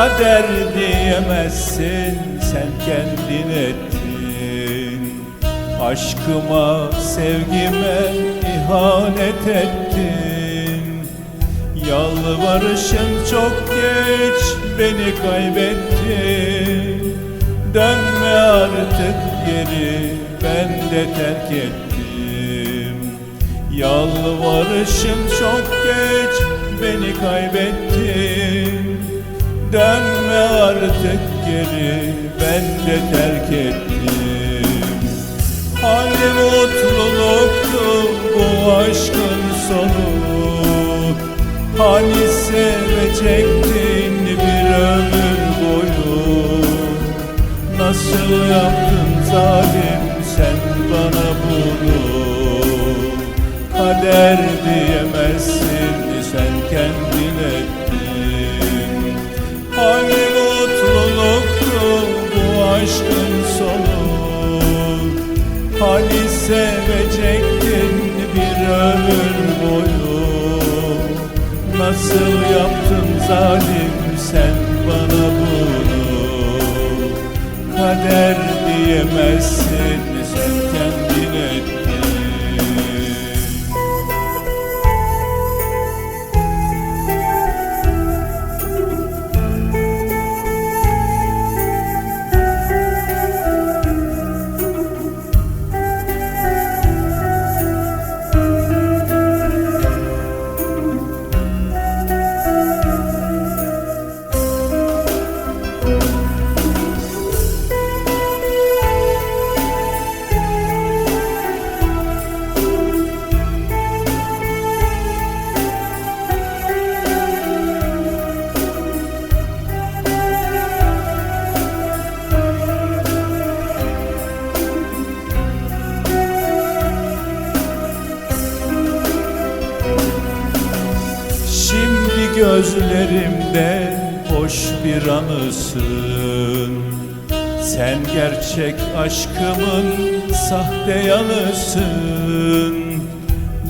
Kader diyemezsin sen kendin ettin. Aşkıma sevgime ihanet ettin. Yalvarışın çok geç beni kaybetti Dönme artık geri ben de terk ettim. Yalvarışın çok geç beni kaybetti Dönme artık geri ben de terk ettim. Hani mutluluktu bu aşkın sonu. Hani sevecektin bir ömür boyu? Nasıl yaptın zalim sen bana bunu? Kader diyemezsin sen kendin ettin aşkın sonu. Hani sevecektin bir ömür boyu. Nasıl yaptın zalim sen bana bunu? Kader diyemezsin sen gözlerimde hoş bir anısın Sen gerçek aşkımın sahte yanısın.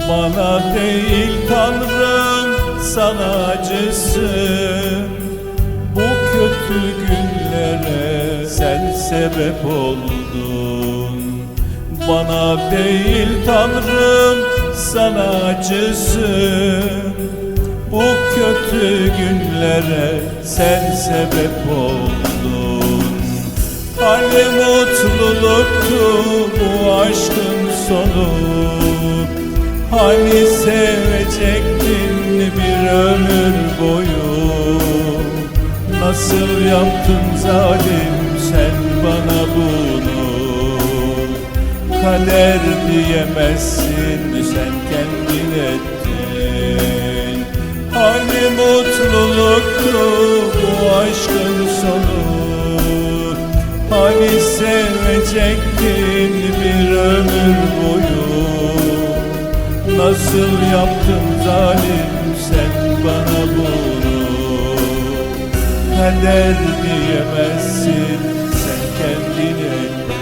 Bana değil Tanrım sana acısın. Bu kötü günlere sen sebep oldun. Bana değil Tanrım sana acısın Bu kötü günlere sen sebep oldun. Hani mutluluktu bu aşkın sonu. Hani sevecektin bir ömür boyu. Nasıl yaptın zalim sen bana bunu? Kader diyemezsin sen kendin ettin mutluluktu bu aşkın sonu. Hani sevecektin bir ömür boyu? Nasıl yaptın zalim sen bana bunu? Kader diyemezsin sen kendin ettin